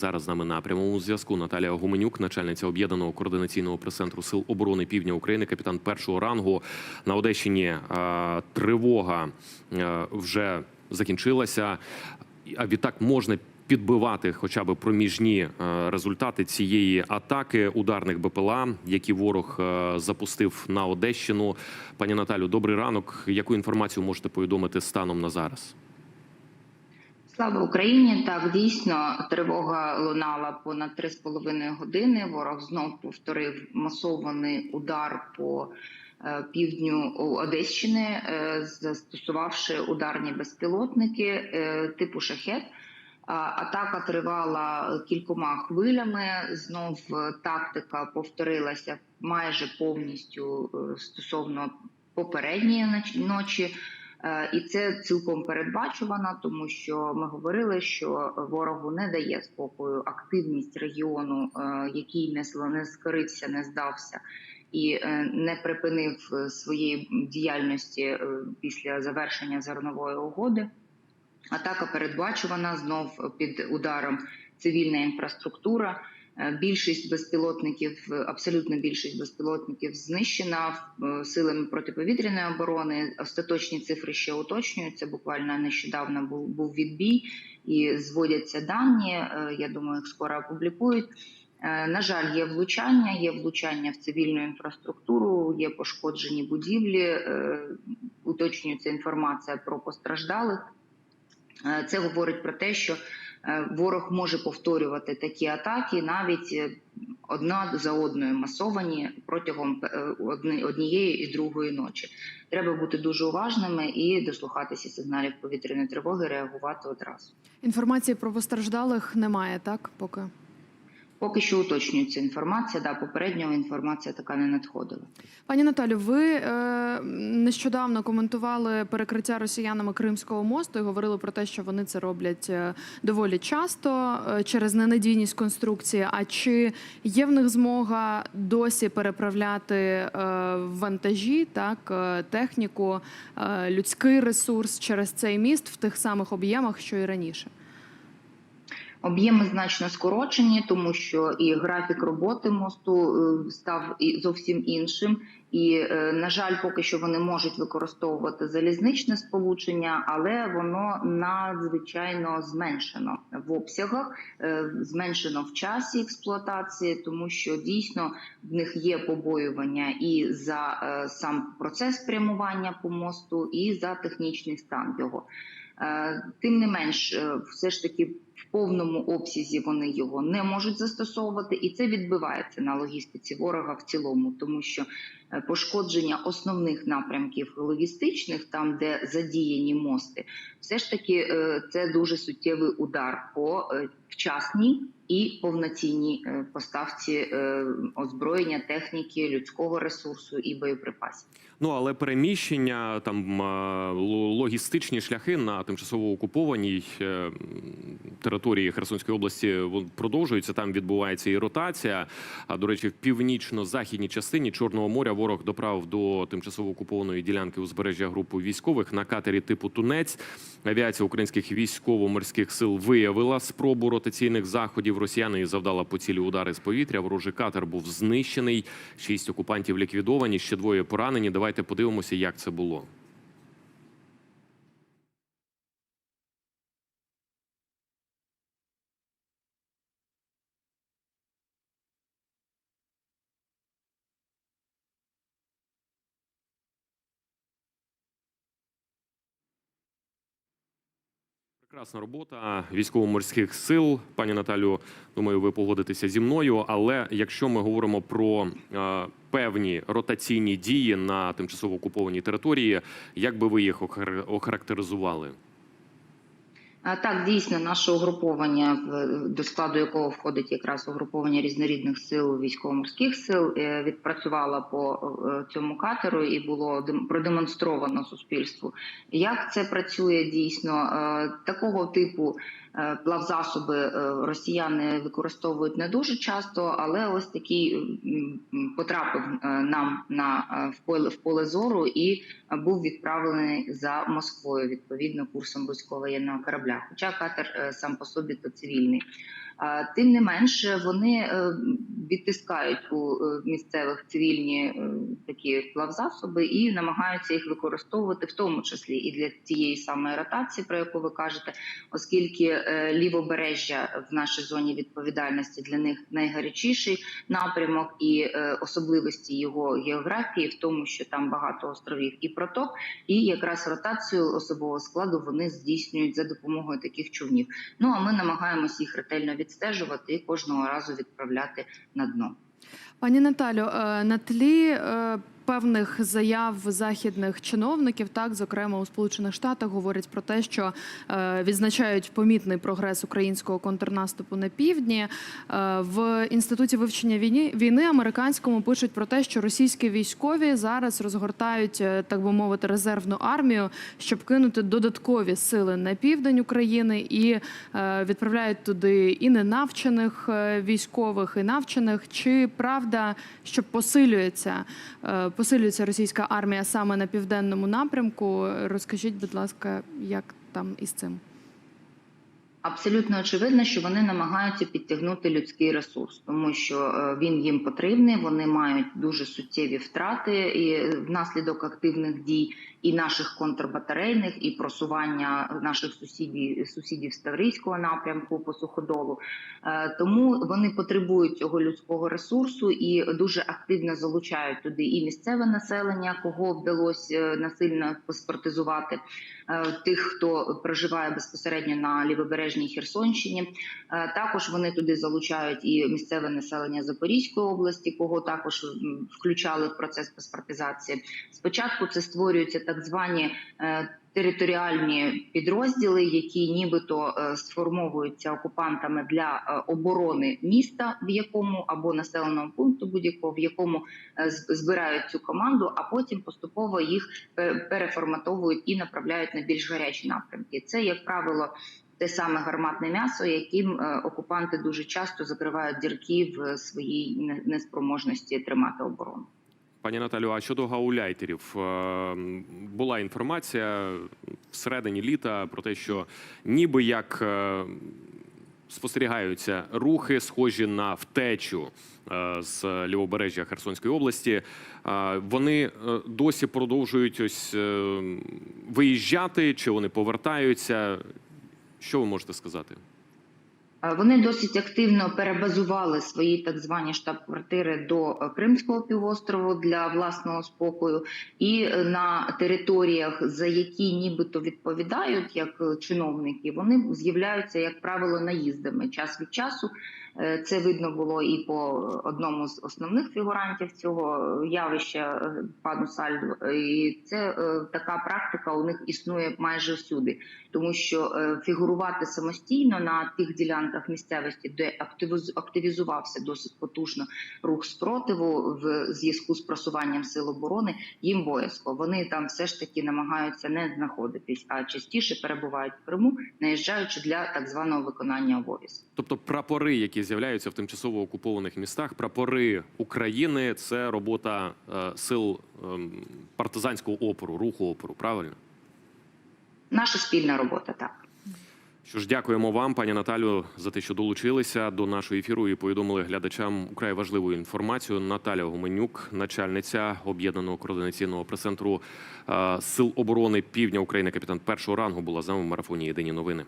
Зараз з нами на прямому зв'язку Наталія Гуменюк, начальниця об'єднаного координаційного прес-центру сил оборони Півдня України, капітан першого рангу на Одещині. е, Тривога е, вже закінчилася. А відтак можна підбивати хоча б проміжні е, результати цієї атаки ударних БПЛА, які ворог запустив на Одещину. Пані Наталю, добрий ранок. Яку інформацію можете повідомити станом на зараз? Слава Україні! Так дійсно тривога лунала понад 3,5 години. Ворог знов повторив масований удар по е, півдню Одещини, е, застосувавши ударні безпілотники е, типу шахет. Атака тривала кількома хвилями. Знов тактика повторилася майже повністю стосовно попередньої ночі. Е, І це цілком передбачувано, тому що ми говорили, що ворогу не дає спокою активність регіону, е, який не скорився, не здався і е, не припинив своєї діяльності після завершення зернової угоди. Атака передбачувана знов під ударом цивільна інфраструктура. Е, Більшість безпілотників, е, абсолютно більшість безпілотників знищена е, силами протиповітряної оборони. Остаточні цифри ще уточнюються. Буквально нещодавно був, був відбій і зводяться дані. Я думаю, їх скоро опублікують. На жаль, є влучання, є влучання в цивільну інфраструктуру, є пошкоджені будівлі. Уточнюється інформація про постраждалих. Це говорить про те, що ворог може повторювати такі атаки навіть е, одна за одною масовані протягом е, однієї і другої ночі. Треба бути дуже уважними і дослухатися сигналів повітряної тривоги, реагувати одразу. Інформації про постраждалих немає, так поки. Поки що уточнюється інформація. Да, попередньо інформація така не надходила. Пані Наталю, ви е, нещодавно коментували перекриття росіянами Кримського мосту і говорили про те, що вони це роблять е, доволі часто е, через ненадійність конструкції. А чи є в них змога досі переправляти е, вантажі, так е, техніку, е, людський ресурс через цей міст в тих самих об'ємах, що і раніше? Об'єми значно скорочені, тому що і графік роботи мосту е, став зовсім іншим. І, е, на жаль, поки що вони можуть використовувати залізничне сполучення, але воно надзвичайно зменшено в обсягах, е, зменшено в часі експлуатації, тому що дійсно в них є побоювання і за сам процес прямування по мосту, і за технічний стан його. Тим не менш, все ж таки в повному обсязі вони його не можуть застосовувати, і це відбивається на логістиці ворога в цілому, тому що е, пошкодження основних напрямків логістичних, там де задіяні мости, все ж таки е, це дуже суттєвий удар по е, вчасній і повноцінній е, поставці е, озброєння, техніки, людського ресурсу і боєприпасів. Ну але переміщення там логістичні шляхи на тимчасово окупованій е, території Херсонської області продовжуються. Там відбувається і ротація. А до речі, в північно-західній частині Чорного моря ворог доправив до тимчасово окупованої ділянки узбережжя групу військових на катері типу Тунець. Авіація українських військово-морських сил виявила спробу ротаційних заходів. Росіяни завдала по цілі удари з повітря. Ворожий катер був знищений. Шість окупантів ліквідовані, ще двоє поранені. Давайте подивимося, як це було. Прекрасна робота військово-морських сил. Пані Наталю, думаю, ви погодитеся зі мною. Але якщо ми говоримо про е, певні ротаційні дії на тимчасово окупованій території, як би ви їх охар- охарактеризували? Так, дійсно, наше угруповання, до складу якого входить якраз угруповання різнорідних сил військово-морських сил, е, відпрацювала по е, цьому катеру і було дем- продемонстровано суспільству. Як це працює дійсно? Е, Такого типу плавзасоби е, росіяни використовують не дуже часто, але ось такий потрапив е, нам на е, в поле в поле зору і був відправлений за Москвою відповідно курсом військового воєнного корабля. Хоча катер е, сам по собі то цивільний. Тим не менше, вони е, відтискають у е, місцевих цивільні е, такі плавзасоби і намагаються їх використовувати, в тому числі і для цієї самої ротації, про яку ви кажете, оскільки лівобережжя в нашій зоні відповідальності для них найгарячіший напрямок і особливості його географії в тому, що там багато островів і проток, і якраз ротацію особового складу вони здійснюють за допомогою таких човнів. Ну а ми намагаємось їх ретельно відстежувати і кожного разу відправляти на дно. Пані Наталю, е, на тлі е, певних заяв західних чиновників, так зокрема у Сполучених Штатах, говорять про те, що е, відзначають помітний прогрес українського контрнаступу на півдні. Е, В інституті вивчення війни війни американському пишуть про те, що російські військові зараз розгортають, е, так би мовити, резервну армію, щоб кинути додаткові сили на південь України і відправляють туди і ненавчених військових, і навчених. Чи правда, що посилюється, посилюється російська армія саме на південному напрямку? Розкажіть, будь ласка, як там із цим? Абсолютно очевидно, що вони намагаються підтягнути людський ресурс, тому що е, він їм потрібний. Вони мають дуже суттєві втрати і внаслідок активних дій і наших контрбатарейних, і просування наших сусідів сусідів з Таврійського напрямку по суходолу. Е, Тому вони потребують цього людського ресурсу і дуже активно залучають туди і місцеве населення, кого вдалося е, насильно паспортизувати. е, Тих, хто проживає безпосередньо на лівобережній Херсонщині, також вони туди залучають і місцеве населення Запорізької області, кого також включали в процес паспортизації. Спочатку це створюються так звані е, територіальні підрозділи, які нібито е, сформовуються окупантами для е, оборони міста, в якому або населеного пункту будь-якого, в якому збирають цю команду, а потім поступово їх переформатовують і направляють на більш гарячі напрямки. Це, як правило, те саме гарматне м'ясо, яким окупанти дуже часто закривають дірки в своїй не- неспроможності тримати оборону. Пані Наталю, а щодо гауляйтерів, е, була інформація всередині літа про те, що ніби як е, спостерігаються рухи, схожі на втечу е, з лівобережжя Херсонської області. Вони досі продовжують ось виїжджати, чи вони повертаються? Що ви можете сказати? Е, Вони досить активно перебазували свої так звані штаб-квартири до е, Кримського півострову для власного спокою, і е, на територіях, за які нібито відповідають як чиновники, вони з'являються як правило наїздами час від часу. Е, Це видно було і по одному з основних фігурантів цього явища е, пану Сальду. І це е, така практика у них існує майже всюди, тому що е, фігурувати самостійно на тих ділянках місцевості, де активіз- активізувався досить потужно рух спротиву в зв'язку з просуванням сил оборони, їм боязко. Вони там все ж таки намагаються не знаходитись, а частіше перебувають в Криму, наїжджаючи для так званого виконання обов'язків. Тобто прапори, які з'являються в тимчасово окупованих містах, прапори України це робота е, сил ем, партизанського опору, руху опору. Правильно? Наша спільна робота так. Що ж, дякуємо вам, пані Наталю, за те, що долучилися до нашого ефіру і повідомили глядачам украй важливу інформацію. Наталя Гуменюк, начальниця об'єднаного координаційного прес-центру е, сил оборони Півдня України, капітан першого рангу, була з нами в марафоні Єдині новини.